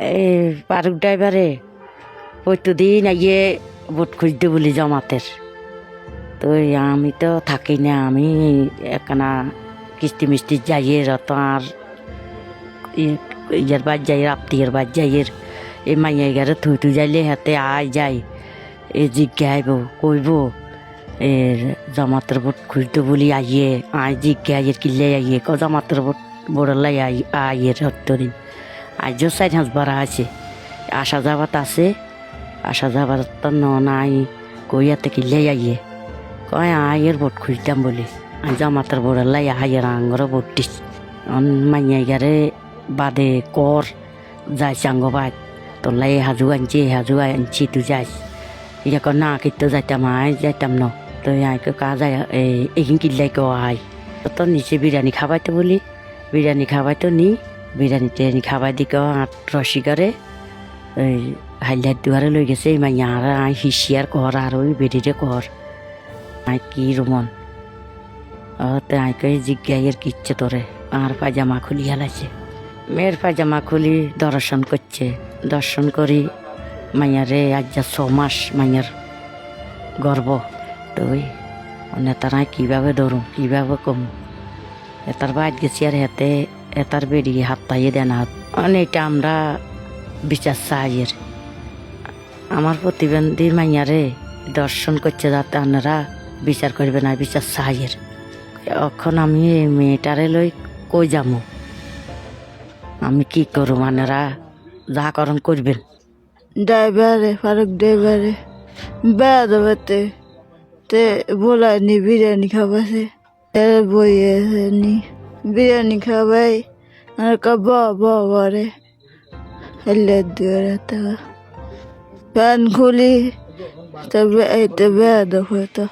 এই ফারুক ড্রাইভারে প্রতিদিন আইয়ে ভোট খুঁজতে বলি জমাতের। তো আমি তো থাকি না, আমি একখানা কিস্তি মিস্তি যাইয়ে রত আর ইয়ার বাদ যাই আত্মীয়ের বাদ যাইয়ের এই মাইয়া গারে থুই থুই যাইলে হাতে আয় যাই, এ জিজ্ঞাইব, কইব, এ জামাতের ভোট খুঁজতে বলি আইয়ে, আয় জিজ্ঞাইয়ের কিল্লে আইয়ে, ক জামাতের ভোট বড়লাই আই, আইয়ের হত্তরিন আজও সাইড হাঁস বাড়া আছে। আসা যাবাত আছে, আসা যাবার তো নাই কইয়াতে কিল্লে আইয়ে। কয় আয়ের ভোট খুঁজতাম বলি। আজ জামাতের বড়লাই আইয়ের আঙ্গর ভোট দিস মাইয়া গারে বাদে কর যাই চাঙ্গ বাদ। তোলাই হাজু আনছি হাজু আনছি, তুই যাইস। ইয়া কর না কিন্তু যাইতাম, আয় যাইতাম ন। তো আইকে কা যায় এইখিন কিল্লাই কো আয়। তো নিচে বিরিয়ানি খাবাইতে বলি। বিরিয়ানি খাবাইতো নি বিরিয়ানি টিরিয়ানি খাবাই দি কো আট রসি করে ওই হাইলাইট দুয়ারে লই গেছে এই মাইয়া আর আই হিসিয়ার কর আর ওই বেডিরে কর আই কি রুমন তো আইকে জিজ্ঞাইয়ের কিচ্ছে তোরে আর পাজামা খুলি হালাইছে। মেয়ের পাজামা খুলি দর্শন করছে দর্শন করি মাইয়ারে আজ যা ছ মাস মাইয়ার গর্ব তো ওই নেতারাই কীভাবে ধরুম কীভাবে কম? এতার বাদ গেছি আর হেতে এতার হাত পাইয়ে দেন হাত অনেকটা আমরা বিচার চাইয়ের। আমার প্রতিবন্ধী মাইয়ারে দর্শন করছে যাতে আপনারা বিচার করবে না বিচার চাইয়ের। এখন আমি এই মেয়েটারে লই কই যাব? আমি কি করুম আপনারা যা করণ করবেন। ড্রাইভারে, ফারুক ড্রাইভারে বেড়াতে তে বলানি বিরিয়ানি খাবাসে বইয়ে নি বিরিয়ানি খাবাই আর কাবা বাবারে হেলে দিয়ে ফ্যান খুলি তবে এইতে বেড়াতে হতো